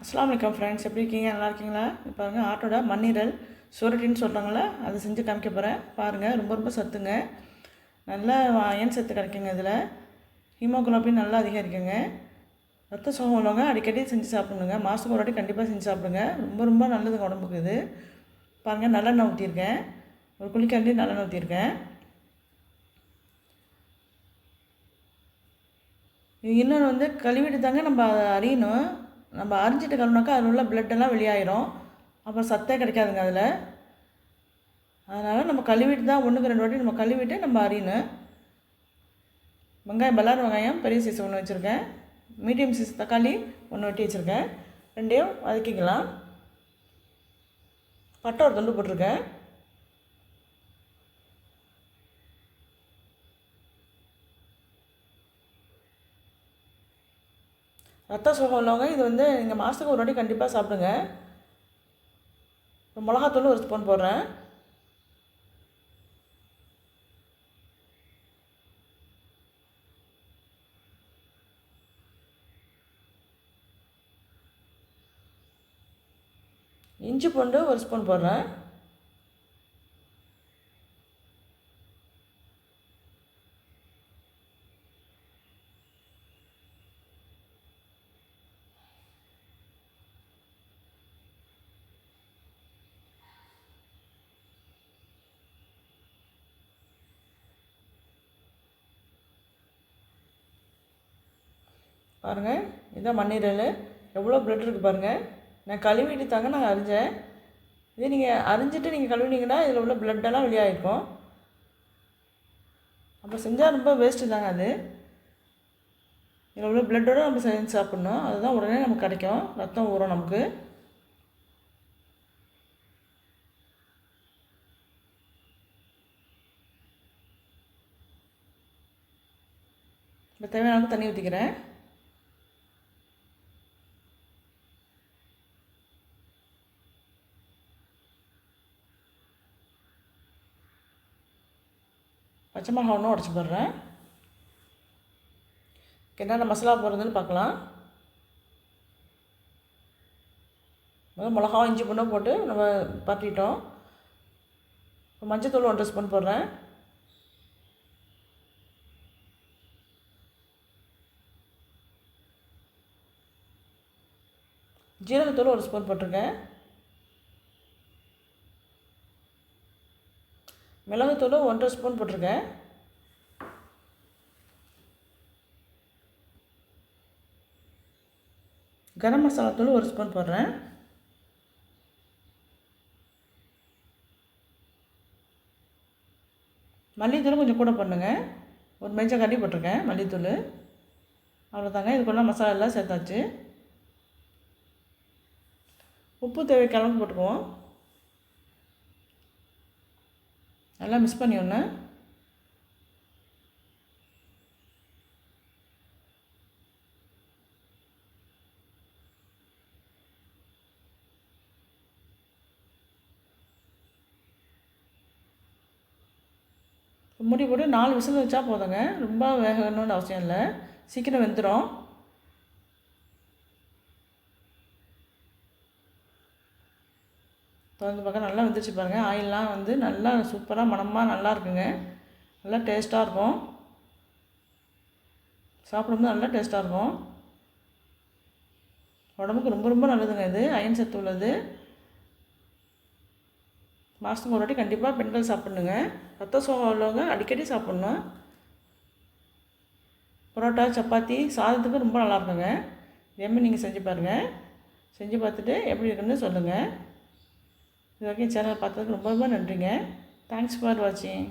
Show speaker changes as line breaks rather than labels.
அஸ்லாம் வலைக்கம் ஃப்ரெண்ட்ஸ் எப்படி இருக்கீங்க? நல்லா இருக்கீங்களா? இப்போ ஆட்டோட மண்ணீரல் சுரட்டின்னு சொல்கிறாங்களே அதை செஞ்சு காமிக்க போகிறேன் பாருங்கள் ரொம்ப ரொம்ப சத்துங்க. நல்ல அயன் சத்து கிடைக்குங்க இதில். ஹீமோகுளோபின் நல்லா அதிகரிக்குங்க. ரத்த சோகம் உள்ளவங்க அடிக்கடி செஞ்சு சாப்பிடுங்க மாதத்துக்கு ஒரு வாட்டி கண்டிப்பாக செஞ்சு சாப்பிடுங்க. ரொம்ப ரொம்ப நல்லதுங்க உடம்புக்கு இது. பாருங்கள் நல்லெண்ணெய் ஊற்றிருக்கேன் ஒரு குளிக்காண்டி நல்லெண்ணெய் ஊற்றிருக்கேன் இன்னொன்று வந்து கழுவிட்டு தாங்க நம்ம அதை அறியணும் நம்ம அரிஞ்சிட்டு கழுவுனாக்கா அதில் உள்ள பிளட்டெல்லாம் வெளியாயிரும். அப்புறம் சத்தே கிடைக்காதுங்க அதில். அதனால் நம்ம கழுவிட்டு தான் ஒன்றுக்கு ரெண்டு வாட்டி நம்ம கழுவிட்டு நம்ம அறியணும் வெங்காயம் பல்லார் வெங்காயம் பெரிய சைஸ் ஒன்று வச்சுருக்கேன். மீடியம் சைஸ் தக்காளி ஒன்று வெட்டி வச்சுருக்கேன். ரெண்டையும் வதக்கிக்கலாம். பட்டை ஒரு துண்டு போட்டிருக்கேன். ரத்த சோகம் உள்ளவங்க இது வந்து நீங்கள் மாதத்துக்கு ஒரு வாட்டி கண்டிப்பாக சாப்பிடுங்க. இப்போ மிளகாத்தூள் ஒரு ஸ்பூன் போடுறேன். இஞ்சி பூண்டு ஒரு ஸ்பூன் போடுறேன். பாருங்கள் இதான் மண்ணீரல். எவ்வளோ பிளட் இருக்குது பாருங்கள் நான் கழுவிட்டு தாங்க நான் அரிஞ்சேன். இதே நீங்கள் அரிஞ்சிட்டு நீங்கள் கழுவினீங்கன்னா இதில் உள்ள பிளட்டெல்லாம் வெளியாகிருக்கும் அப்போ செஞ்சால் ரொம்ப வேஸ்ட்டு தாங்க அது. இதில் உள்ள பிளட்டோடு நம்ம செஞ்சு சாப்பிட்ணும். அதுதான் உடனே நமக்கு கிடைக்கும். ரத்தம் ஊறும் நமக்கு. இப்போ தேவையான அளவுக்கு தண்ணி ஊற்றிக்கிறேன் பச்சை மிளகா ஒன்றும் உடச்சி போடுறேன். என்னென்ன மசாலா போடுறதுன்னு பார்க்கலாம். முதல்ல மிளகாவும் இஞ்சி பூண்டும் போட்டு நம்ம பரட்டிட்டோம். இப்போ மஞ்சத்தூள் ஒன்றரை ஸ்பூன் போடுறேன். ஜீரகத்தூள் ஒரு ஸ்பூன் போட்டிருக்கேன். மிளகுத்தூள் ஒன்றரை ஸ்பூன் போட்டிருக்கேன். கரம் மசாலா தூள் ஒரு ஸ்பூன் போடுறேன். மல்லித்தூள் கொஞ்சம் கூட பண்ணுங்க ஒரு மெஞ்ச கட்டி போட்டிருக்கேன் மல்லித்தூள். அவ்வளோதாங்க இதுக்குள்ள மசாலா எல்லாம் சேர்த்தாச்சு. உப்பு தேவை கலந்து போட்டுக்குவோம். நல்லா மிஸ் பண்ணி ஒன்று முடி போட்டு நாலு விசில் வச்சா போதுங்க. ரொம்ப வேகணும்னு அவசியம் இல்லை. சீக்கிரம் வெந்துடும் திறந்து பார்க்க நல்லா வந்துருச்சு பாருங்கள் ஆயிலெலாம் வந்து நல்லா சூப்பராக மணமாக நல்லா இருக்குங்க. நல்லா டேஸ்ட்டாக இருக்கும். சாப்பிடும்போது நல்லா டேஸ்ட்டாக இருக்கும். உடம்புக்கு ரொம்ப ரொம்ப நல்லதுங்க இது. அயன் சத்து உள்ளது. மாதத்துக்கு ஒரு வாட்டி கண்டிப்பாக பெண்கள் சாப்பிட்ணுங்க. ரத்த சோகம் உள்ளவங்க அடிக்கடி சாப்பிட்ணும். பரோட்டா சப்பாத்தி சாதத்துக்கு ரொம்ப நல்லா இருக்குங்க. இதேமாதிரி நீங்கள் செஞ்சு பாருங்கள் செஞ்சு பார்த்துட்டு எப்படி இருக்குன்னு சொல்லுங்கள் இது வரைக்கும் சேனல் பார்த்ததுக்கு ரொம்ப ரொம்ப நன்றிங்க. தேங்க்ஸ் ஃபார் வாட்சிங்